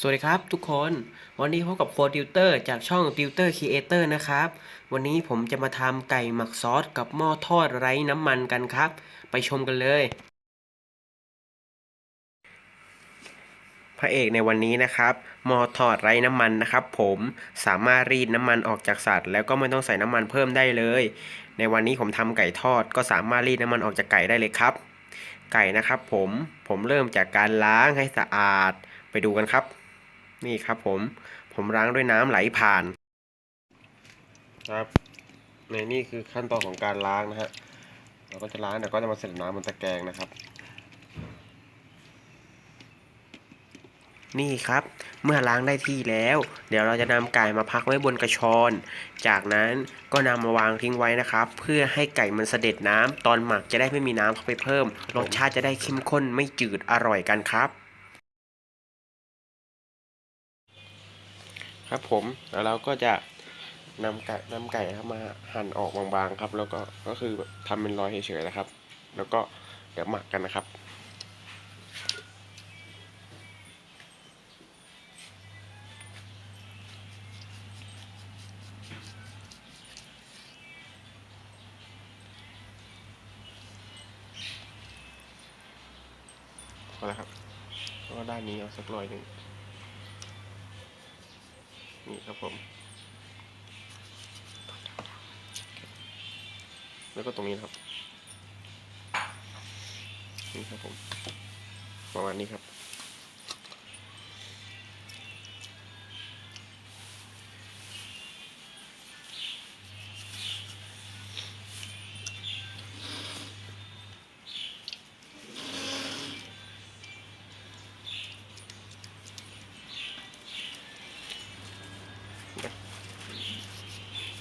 สวัสดีครับทุกคนวันนี้พบกับโค้ดติวเตอร์จากช่องติวเตอร์ครีเอเตอร์นะครับ วันนี้ผมจะมาทำไก่หมักซอสกับหม้อทอดไร้น้ำมันกันครับ ไปชมกันเลย พระเอกในวันนี้นะครับหม้อทอดไร้น้ำมันนะครับ ผมสามารถรีดน้ำมันออกจากสัตว์ แล้วก็ไม่ต้องใส่น้ำมันเพิ่มได้เลย ในวันนี้ผมทำไก่ทอดก็สามารถรีดน้ำมันออกจากไก่ได้เลยครับ ไก่นะครับ ผมผมเริ่มจากการล้างให้สะอาดไปดูกันครับ นี่ครับผม ผมล้างด้วยน้ำไหลผ่าน ครับ ในนี่คือขั้นตอนของการล้างนะฮะ เราก็จะล้างแต่ก็จะมาเสร็จน้ำบนตะแกรงนะครับ นี่ครับ เมื่อล้างได้ที่แล้ว เดี๋ยวเราจะนำไก่มาพักไว้บนกระชอน จากนั้นก็นำมาวางทิ้งไว้นะครับ เพื่อให้ไก่มันเสด็จน้ำตอนหมักจะได้ไม่มีน้ำเข้าไปเพิ่ม รสชาติจะได้เข้มข้นไม่จืดอร่อยกันครับ ครับผมแล้วเราก็จะนำไก่นำไก่ครับมาหั่นออกบางๆครับ แล้วก็ก็คือแบบทำเป็นรอยเฉยๆนะครับ แล้วก็เดี๋ยวหมักกันนะครับพอแล้วครับแล้วก็ด้านนี้เอาสักรอยหนึ่ง นี่ครับผม แล้วก็ตรงนี้ครับ นี่ครับผม ประมาณนี้ครับ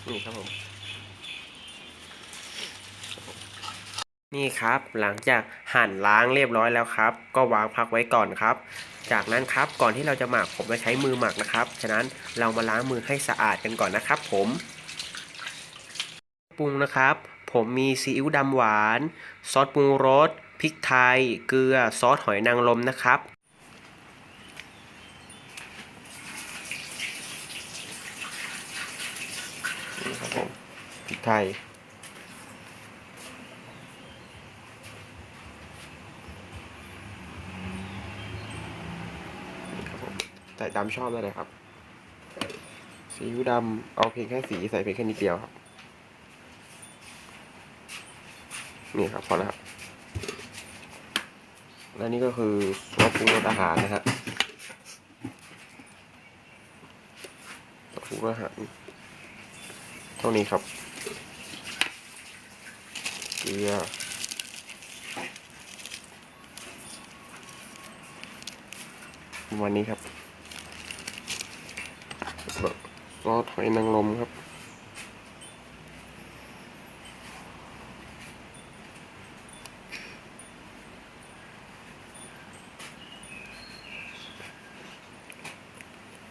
นี่ครับผม นี่ครับหลังจากหั่นล้างเรียบร้อยแล้วครับ ก็วางพักไว้ก่อนครับ จากนั้นครับก่อนที่เราจะหมักผมจะใช้มือหมักนะครับ ฉะนั้นเรามาล้างมือให้สะอาดกันก่อนนะครับผมปรุงนะครับ ผมมีซีอิ๊วดำหวาน ซอสปรุงรสพริกไทย เกลือซอสหอยนางรมนะครับ นี่ครับผม พริกไทย ใส่ตามชอบได้เลยครับซีอิ๊วดำเอาเพียงแค่สีใส่เพียงแค่นิดเดียวครับ นี่ครับพอแล้วครับ และนี่ก็คือซอสปรุงรสอาหารนะฮะซอสปรุงรสอาหารเท่านี้ครับ กลือประมาณนี้ครับซอสหอยนางรมครับ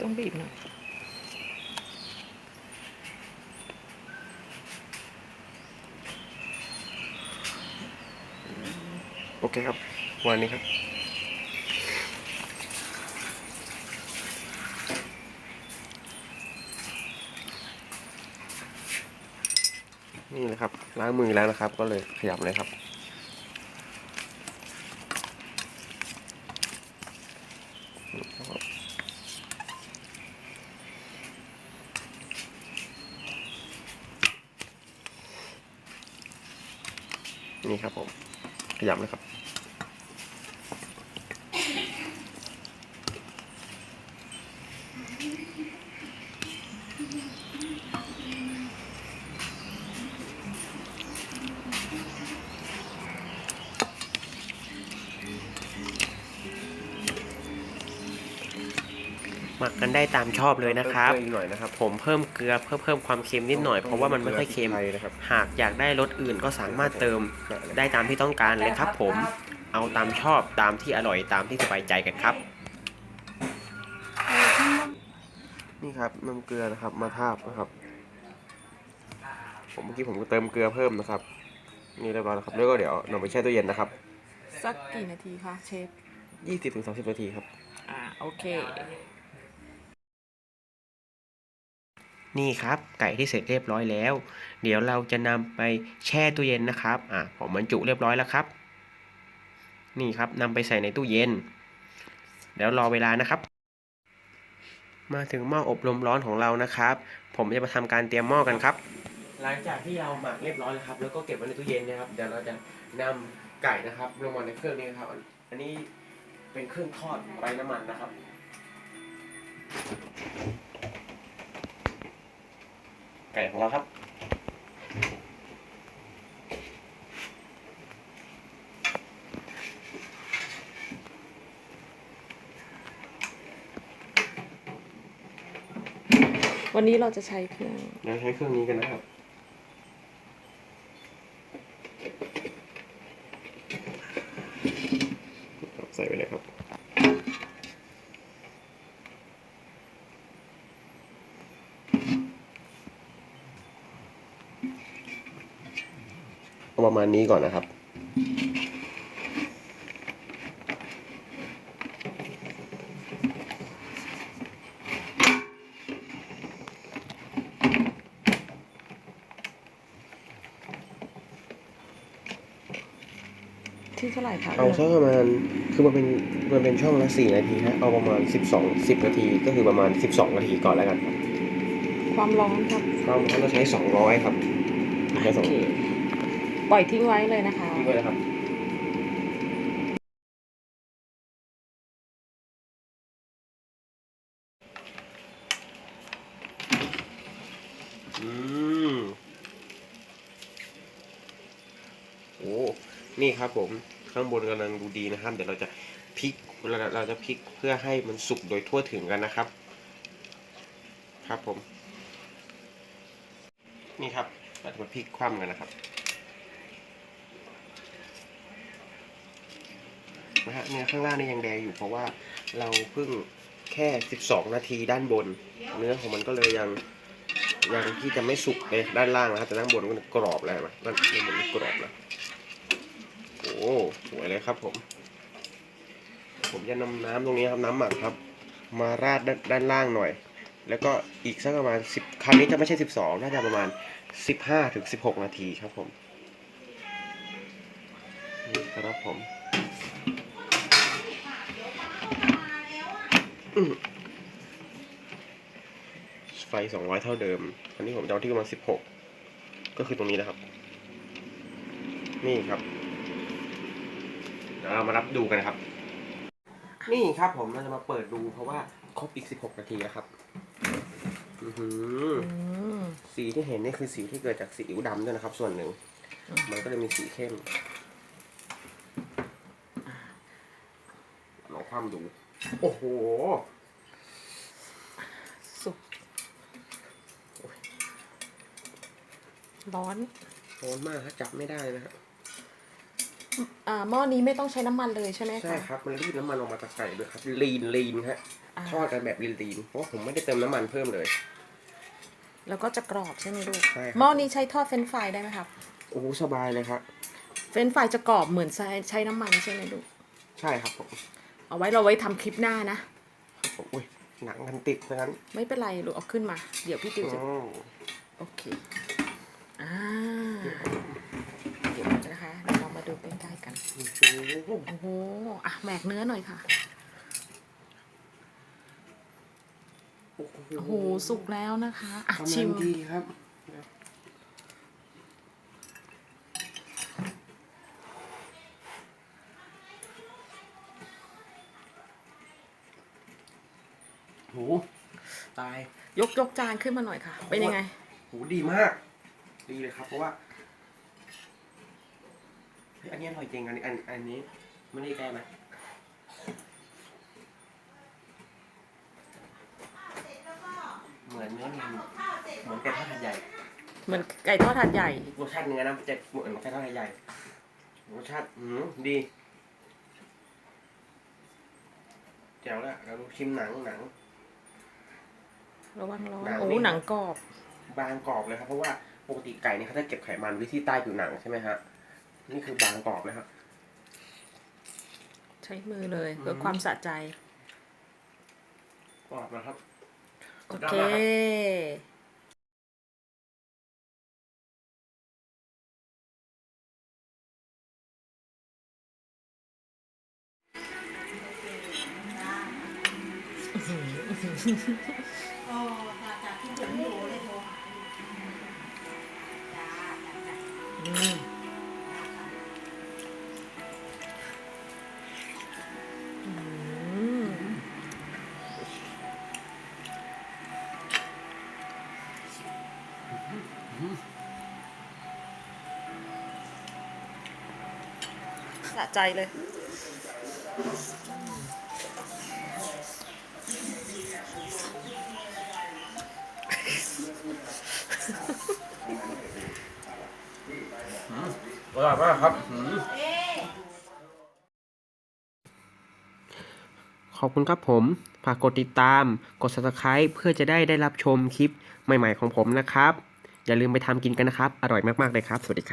ต้องบีบหน่อย โอเคครับวันนี้ครับ นี่นะครับล้างมือแล้วนะครับ ก็เลยขยับเลยครับนี่ครับผม ขยับเลยครับ มักกันได้ตามชอบเลยนะครับเพิ่มเกลืออีกหน่อยนะครับ ผมเพิ่มเกลือเพื่อเพิ่มความเค็มนิดหน่อยเพราะว่ามันไม่ค่อยเค็มไทยนะครับ หากอยากได้รสอื่นก็สามารถเติมได้ตามที่ต้องการเลยครับ ผม เอาตามชอบตามที่อร่อยตามที่สบายใจกันครับ นี่ครับน้ำเกลือนะครับ มาทาบนะครับ ผมเมื่อกี้ผมก็เติมเกลือเพิ่มนะครับ นี่เรียบร้อยแล้วครับแล้วก็เดี๋ยวนำไปแช่ตู้เย็นนะครับสักกี่นาทีคะเชฟ 20-30นาทีครับ อ่าโอเค นี่ครับไก่ที่เสร็จเรียบร้อยแล้ว เดี๋ยวเราจะนำไปแช่ตู้เย็นนะครับอะผมบรรจุเรียบร้อยแล้วครับ นี่ครับนำไปใส่ในตู้เย็นเดี๋ยวรอเวลานะครับ มาถึงหม้ออบลมร้อนของเรานะครับ ผมจะมาทำการเตรียมหม้อกันครับ หลังจากที่เราหมักเรียบร้อยแล้วครับ แล้วก็เก็บไว้ในตู้เย็นนะครับเดี๋ยวเราจะนำไก่นะครับลงมาในเครื่องนี้ครับ อันนี้เป็นเครื่องทอดไร้น้ำมันนะครับ ไก่ของเราครับ วันนี้เราจะใช้เครื่องเราใช้เครื่องนี้กันนะครับ ใส่ไปเลยครับ ประมาณนี้ก่อนนะครับ ที่เท่าไหร่คะเอาสักประมาณคือมันเป็นมันเป็นช่องละสี่นาทีฮะเอาประมาณสิบสองสิบนาทีก็คือประมาณสิบสองนาทีก่อนแล้วกันครับความร้อนครับความร้อนเราใช้สองร้อยครับใช้สโอองเค ปล่อยทิ้งไว้เลยนะคะ ทิ้งไว้นะครับอืมโอ้นี่ครับผมข้างบนกำลังดูดีนะครับ เดี๋ยวเราจะพลิกเราเราจะพลิกเพื่อให้มันสุกโดยทั่วถึงกันนะครับ ครับผม นี่ครับเราจะมาพลิกคว่ำกันนะครับ นะฮะเนื้อข้างล่างนี่ยังแดงอยู่เพราะว่าเราเพิ่งแค่ 12 นาทีด้านบน เนื้อของมันก็เลยยังยังที่จะไม่สุกเลยด้านล่างนะครับแต่ด้านบนมันกรอบแล้วนไหมด้านด้านบนมันกรอบแล้วโอ้สวยเลยครับผม ผมจะนำน้ำตรงนี้ครับน้ำหมักครับ มาราดด้านด้านล่างหน่อย แล้วก็อีกสักประมาณสิบครั้งนี้จะไม่ใช่สิบสองน่าจะประมาณสิบห้าถึงสิบหกนาทีครับผมนี่ครับผมอืม ไฟสองร้อยเท่าเดิม อันนี้ผมจะเอาที่ประมาณสิบหกก็คือตรงนี้นะครับ นี่ครับเดี๋ยวเรามารับดูกันนะครับ นี่ครับผมเราจะมาเปิดดูเพราะว่าครบอีกสิบหกนาทีแล้วครับ อือหือสีที่เห็นนี่คือสีที่เกิดจากซีอิ๊วดำด้วยนะครับ ส่วนหนึ่งมมันก็เลยมีสีเข้มลองคว่ำดู โอ้โห สุก ร้อน ร้อนมากครับจับไม่ได้นะครับอ่าหม้อนี้ไม่ต้องใช้น้ำมันเลยใช่ไหมคะ ใช่ครับมันรีดน้ำมันออกมาจากไก่ด้วยครับลีนลีนฮะอ่า ทอดกันแบบลีนลีนเพราะว่าผมไม่ได้เติมน้ำมันเพิ่มเลย แล้วก็จะกรอบใช่ไหมลูก ใช่ครับ หม้อนี้ใช้ทอดเฟรนช์ฟรายได้ไหมครับ โอ้โหสบายเลยครับเฟรนช์ฟรายจะกรอบเหมือนใช้ใช้น้ำมันใช่ไหมลูก ใช่ครับผม เอาไว้เราไว้ทำคลิปหน้านะครับผมอุ้ยหนังมันติดนะครับไม่เป็นไรลูกเอาขึ้นมา เดี๋ยวพี่ติวจะอืมโอเคอ่าเดี๋ยวนะคะเดี๋ยวเรามาดูใกล้ๆกันโอ้โหโอ้โหอะแหวกเนื้อหน่อยค่ะโอ้โหสุกแล้วนะคะอะกำลังชิมดีครับ โห ตายยกยกจานขึ้นมาหน่อยค่ะ เป็นยังไงโหดีมาก ดีเลยครับ เพราะว่าเฮ้ยอันนี้อร่อยจริงอันนี้อันอันนี้ไม่ได้แก้ไหมเหมือนเนื้อเนียนเหมือนไก่ทอดหัดใหญ่เหมือนไก่ทอดถาดใหญ่ รสชาติเนื้อนะจะเหมือนไก่ทอดหัดใหญ่รสชาติอืมดีแจ๋วแล้วเราชิมหนังหนัง ระวังร้อนหนังโอ้นี่หนังกรอบ บางกรอบเลยครับเพราะว่าปกติไก่เนี่ยเขาจะเก็บไขมันไว้ที่ใต้ผิวหนังใช่ไหมฮะนี่คือบางกรอบเลยครับใช้มือเลยอืมเพื่อความสะใจกรอบนะครับ โอเค โอ้จาจ้าที่ถึงอยู่เลยโทรหาจ้าจ้าจ้าอืมสะใจเลย อร่อยมากครับเอ๊ะขอบคุณครับผม ฝากกดติดตาม กด subscribe เพื่อจะได้ได้รับชมคลิปใหม่ๆของผมนะครับ อย่าลืมไปทำกินกันนะครับ อร่อยมากๆเลยครับ สวัสดีครับ